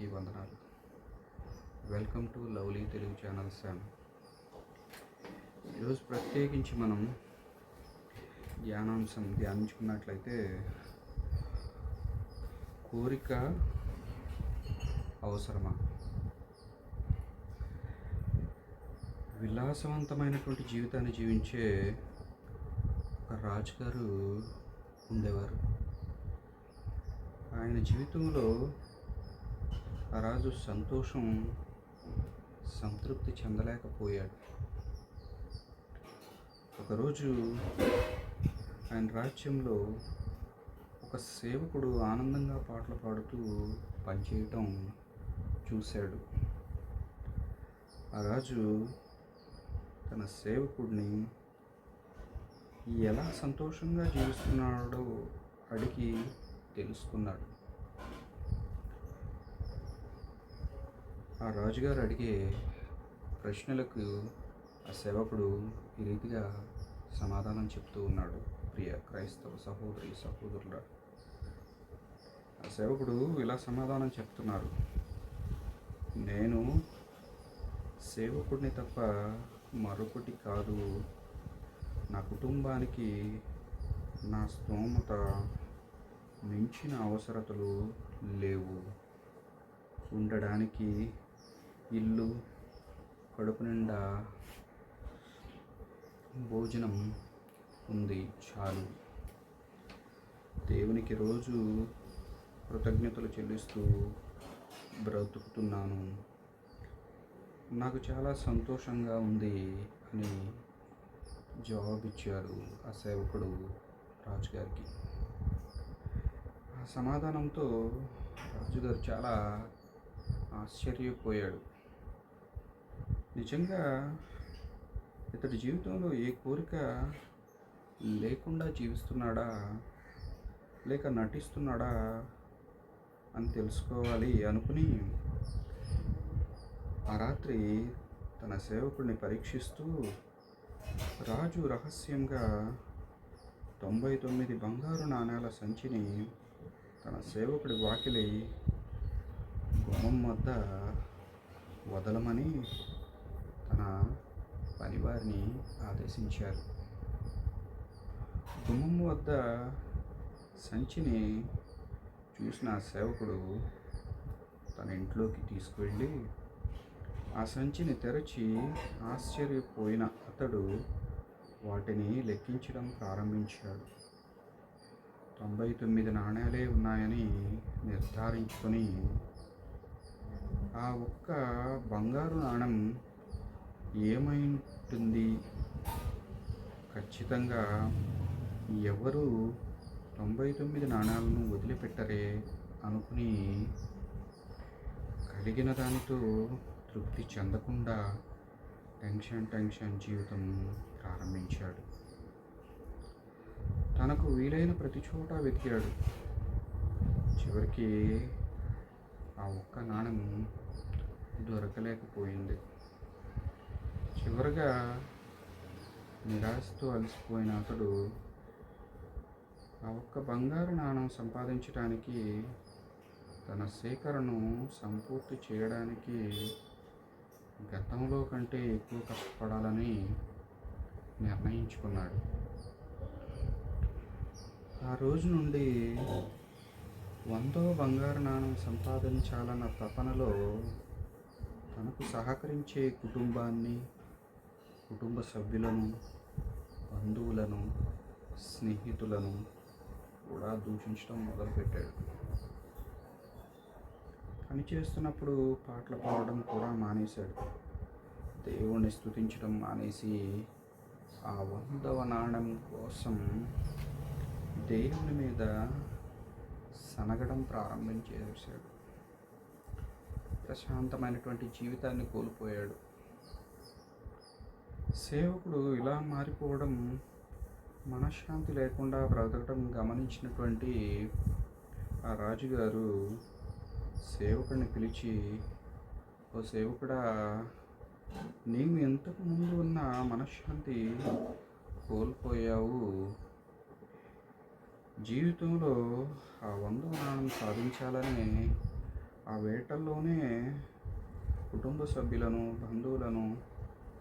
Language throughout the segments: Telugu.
అందరికీ వందనాలు. Welcome to lovely Telugu channel Sam ఈరోజు ప్రత్యేకించి మనం ధ్యానాంశం ధ్యానించుకున్నట్లయితే కోరిక అవసరమా? విలాసవంతమైనటువంటి జీవితాన్ని జీవించే ఒక రాజుగారు ఉండేవారు. ఆయన జీవితంలో ఆ రాజు సంతోషం సంతృప్తి చెందలేకపోయాడు. ఒకరోజు ఆయన రాజ్యంలో ఒక సేవకుడు ఆనందంగా పాటలు పాడుతూ పనిచేయటం చూశాడు. ఆ రాజు తన సేవకుడిని ఎలా సంతోషంగా జీవిస్తున్నాడో అడిగి తెలుసుకున్నాడు. ఆ రాజుగారు అడిగే ప్రశ్నలకు ఆ సేవకుడు ఈ రీతిగా సమాధానం చెప్తూ ఉన్నాడు. ప్రియ క్రైస్తవ సహోదరి సహోదరుల ఆ సేవకుడు ఇలా సమాధానం చెప్తున్నారు. నేను సేవకుడిని తప్ప మరొకటి కాదు. నా కుటుంబానికి నా స్తోమత మించిన అవసరతలు లేవు. ఉండడానికి ఇల్లు కడుపు నిండా భోజనం ఉంది చాలు. దేవునికి రోజు కృతజ్ఞతలు చెల్లిస్తూ బ్రతుకుతున్నాను. నాకు చాలా సంతోషంగా ఉంది అని జవాబిచ్చాడు ఆ సేవకుడు రాజుగారికి. ఆ సమాధానంతో రాజుగారు చాలా ఆశ్చర్యపోయాడు. నిజంగా ఇతడి జీవితంలో ఏ కోరిక లేకుండా జీవిస్తున్నాడా? లేక నటిస్తున్నాడా? అని తెలుసుకోవాలి అనుకుని ఆ రాత్రి తన సేవకుడిని పరీక్షిస్తూ రాజు రహస్యంగా తొంభై తొమ్మిది బంగారు నాణేల సంచిని తన సేవకుడి వాకిలి గుమ్మం వద్ద వదలమని తన పనివారిని ఆదేశించారు. గుమ్మం వద్ద సంచిని చూసిన సేవకుడు తన ఇంట్లోకి తీసుకువెళ్ళి ఆ సంచిని తెరచి ఆశ్చర్యపోయిన అతడు వాటిని లెక్కించడం ప్రారంభించాడు. తొంభై తొమ్మిది నాణేలే ఉన్నాయని నిర్ధారించుకొని ఆ ఒక్క బంగారు నాణం ఏమై ఉంటుంది ఖచ్చితంగా ఎవరు తొంభై తొమ్మిది నాణాలను వదిలిపెట్టరే అనుకుని కలిగిన దానితో తృప్తి చెందకుండా టెన్షన్ టెన్షన్ జీవితం ప్రారంభించాడు. తనకు వీలైన ప్రతి చోట వెతికాడు. చివరికి ఆ ఒక్క నాణం దొరకలేకపోయింది. చివరిగా నిరాశతో అలసిపోయిన అతడు ఆ ఒక్క బంగారు నాణం సంపాదించడానికి తన సేకరణను సంపూర్తి చేయడానికి గతంలో కంటే ఎక్కువ కష్టపడాలని నిర్ణయించుకున్నాడు. ఆ రోజు నుండి వందో బంగారు నాణం సంపాదించాలన్న తపనలో తనకు సహకరించే కుటుంబాన్ని కుటుంబ సభ్యులను బంధువులను స్నేహితులను కూడా దూషించడం మొదలుపెట్టాడు. పని చేస్తున్నప్పుడు పాటలు పాడడం కూడా మానేశాడు. దేవుణ్ణి స్తుతించడం మానేసి ఆ వందవ నాణం కోసం దేవుని మీద సనగడం ప్రారంభించేసాడు ప్రశాంతమైనటువంటి జీవితాన్ని కోల్పోయాడు. సేవకుడు ఇలా మారిపోవడం మనశ్శాంతి లేకుండా బ్రతకడం గమనించినటువంటి ఆ రాజుగారు సేవకుడిని పిలిచి ఓ సేవకుడా నీవు ఇంతకు ముందు ఉన్న మనశ్శాంతి కోల్పోయావు. జీవితంలో ఆ వంద నాణం సాధించాలని ఆ వేటల్లోనే కుటుంబ సభ్యులను బంధువులను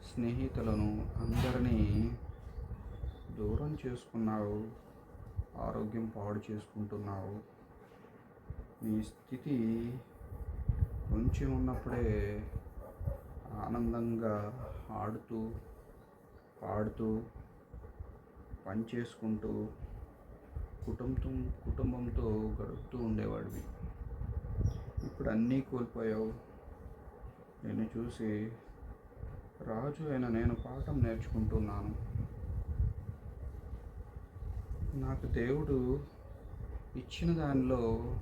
స్నేహితులను అందరినీ దూరం చేసుకున్నావు ఆరోగ్యం పాడు చేసుకుంటున్నావు. నీ స్థితి ఉంచి ఉన్నప్పుడే ఆనందంగా ఆడుతూ పాడుతూ పని చేసుకుంటూ కుటుంబం కుటుంబంతో గడుపుతూ ఉండేవాడివి. ఇప్పుడు అన్నీ కోల్పోయావు. నిన్ను చూసి రాజు అయిన నేను పాఠం నేర్చుకుంటున్నాను. నాకు దేవుడు ఇచ్చిన దానిలో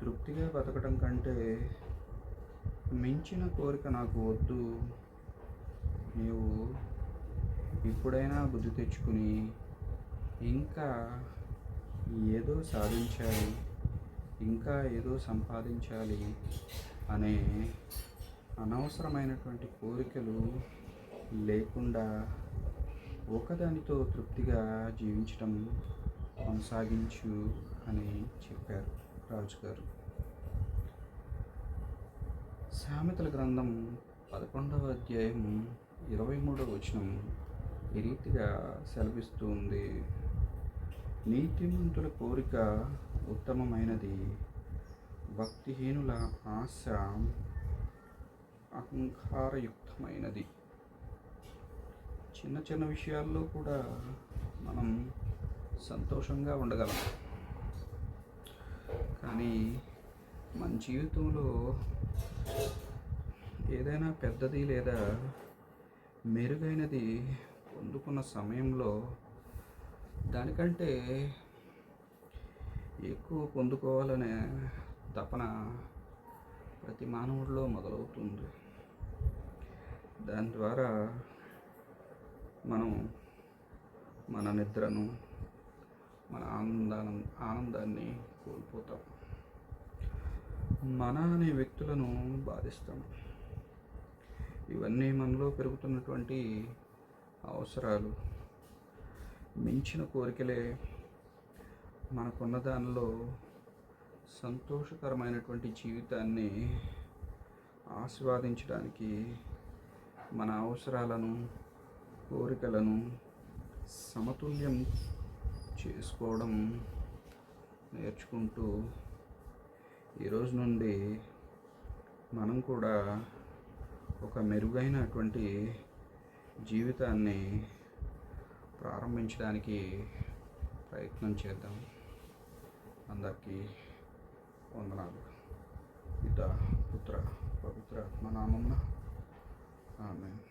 తృప్తిగా బతకడం కంటే మించిన కోరిక నాకు వద్దు. నీవు ఇప్పుడైనా బుద్ధి తెచ్చుకుని ఇంకా ఏదో సాధించాలి ఇంకా ఏదో సంపాదించాలి అనే అనవసరమైనటువంటి కోరికలు లేకుండా ఒకదానితో తృప్తిగా జీవించడం కొనసాగించు అని చెప్పారు రాజుగారు సామెతల గ్రంథం పదకొండవ అధ్యాయం ఇరవై మూడవ వచనం ఈ రీతిగా సెలవిస్తూ ఉంది. నీతిమంతుల కోరిక ఉత్తమమైనది భక్తిహీనుల ఆశ అహంకారయుక్తమైనది. చిన్న చిన్న విషయాల్లో కూడా మనం సంతోషంగా ఉండగలం. కానీ మన జీవితంలో ఏదైనా పెద్దది లేదా మెరుగైనది పొందుకున్న సమయంలో దానికంటే ఎక్కువ పొందుకోవాలనే తపన ప్రతి మానవుడిలో మొదలవుతుంది. దాని ద్వారా మనం మన నిద్రను మన ఆనందాన్ని ఆనందాన్ని కోల్పోతాం. మన అనే వ్యక్తులను బాధిస్తాం. ఇవన్నీ మనలో పెరుగుతున్నటువంటి అవసరాలు. మించిన కోరికలే మనకున్న దానిలో సంతోషకరమైనటువంటి జీవితాన్ని ఆస్వాదించడానికి మన అవసరాలను కోరికలను సమతుల్యం చేసుకోవడం నేర్చుకుంటూ ఈరోజు నుండి మనం కూడా ఒక మెరుగైనటువంటి జీవితాన్ని ప్రారంభించడానికి ప్రయత్నం చేద్దాం. అందరికీ వందనాలు. పిత పుత్ర పవిత్ర ఆత్మ Ah.